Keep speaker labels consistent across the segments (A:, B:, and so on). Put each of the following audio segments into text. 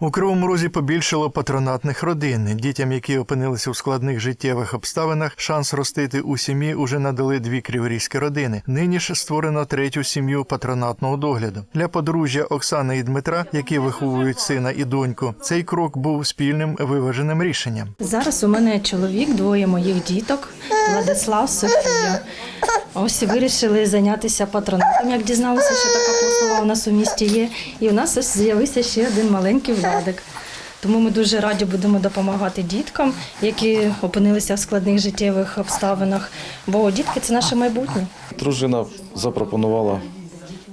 A: У Кривому Розі побільшало патронатних родин. Дітям, які опинилися у складних життєвих обставинах, шанс ростити у сім'ї уже надали дві криворізькі родини. Нині ж створено третю сім'ю патронатного догляду для подружжя Оксани і Дмитра, які виховують сина і доньку. Цей крок був спільним виваженим рішенням.
B: Зараз у мене чоловік, двоє моїх діток, Владислав, Софія. Ось вирішили зайнятися патронатом, як дізналися, що така послуга у нас у місті є. І у нас ось з'явився ще один маленький владик. Тому ми дуже раді будемо допомагати діткам, які опинилися в складних життєвих обставинах. Бо дітки це наше майбутнє.
C: Дружина запропонувала,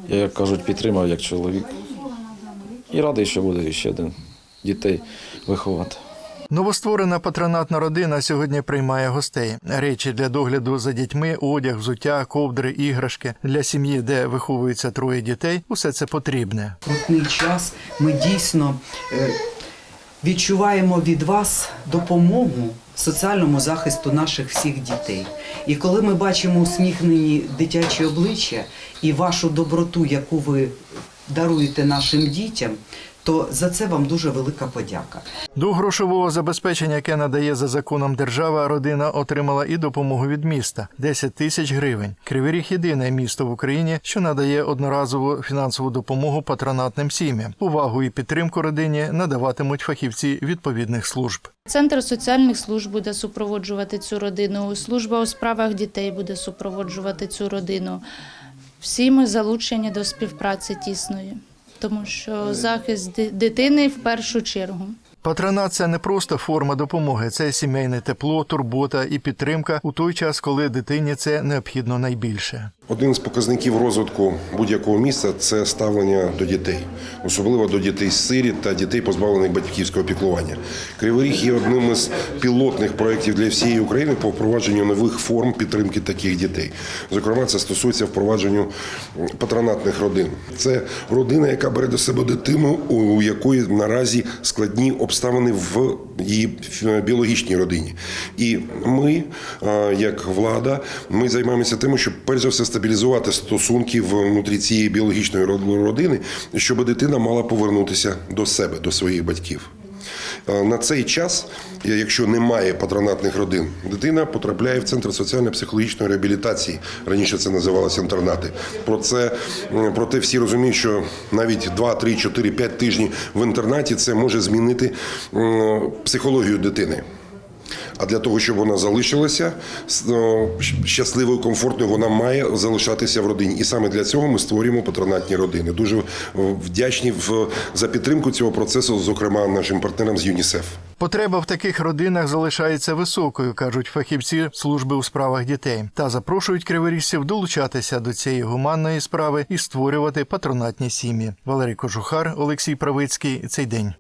C: я, як кажуть, підтримав як чоловік. І радий, що буде ще один дітей виховати.
A: Новостворена патронатна родина сьогодні приймає гостей. Речі для догляду за дітьми, одяг, взуття, ковдри, іграшки для сім'ї, де виховується троє дітей. Усе це потрібне.
D: крутний час. Ми дійсно е, відчуваємо від вас допомогу соціальному захисту наших всіх дітей. І коли ми бачимо усміхнені дитячі обличчя і вашу доброту, яку ви даруєте нашим дітям, то за це вам дуже велика подяка.
A: До грошового забезпечення, яке надає за законом держава, родина отримала і допомогу від міста 10 тисяч гривень. Кривий Ріг – єдине місто в Україні, що надає одноразову фінансову допомогу патронатним сім'ям. Увагу і підтримку родині надаватимуть фахівці відповідних служб.
E: Центр соціальних служб буде супроводжувати цю родину. Служба у справах дітей буде супроводжувати цю родину. Всі ми залучені до співпраці тісної, тому що захист дитини в першу чергу.
A: Патронат це не просто форма допомоги, це сімейне тепло, турбота і підтримка у той час, коли дитині це необхідно найбільше.
F: Один з показників розвитку будь-якого міста це ставлення до дітей, особливо до дітей з сиріт та дітей, позбавлених батьківського піклування. Кривий Ріг є одним із пілотних проєктів для всієї України по впровадженню нових форм підтримки таких дітей. Зокрема, це стосується впровадженню патронатних родин. Це родина, яка бере до себе дитину, у якої наразі складні обставини в її біологічній родині. І ми, як влада, ми займаємося тим, щоб перш за все стабілізувати стосунки внутрі цієї біологічної род- родини, щоб дитина мала повернутися до себе, до своїх батьків. На цей час, якщо немає патронатних родин, дитина потрапляє в центр соціально-психологічної реабілітації. Раніше це називалося інтернати. Про це проте всі розуміють, що навіть 2, 3, 4, 5 тижнів в інтернаті це може змінити психологію дитини. А для того, щоб вона залишилася щасливою, комфортною, вона має залишатися в родині. І саме для цього ми створюємо патронатні родини. Дуже вдячні в, за підтримку цього процесу, зокрема нашим партнерам з ЮНІСЕФ.
A: Потреба в таких родинах залишається високою, кажуть фахівці служби у справах дітей, та запрошують криворіжців долучатися до цієї гуманної справи і створювати патронатні сім'ї. Валерій Кожухар, Олексій Правицький. Цей день.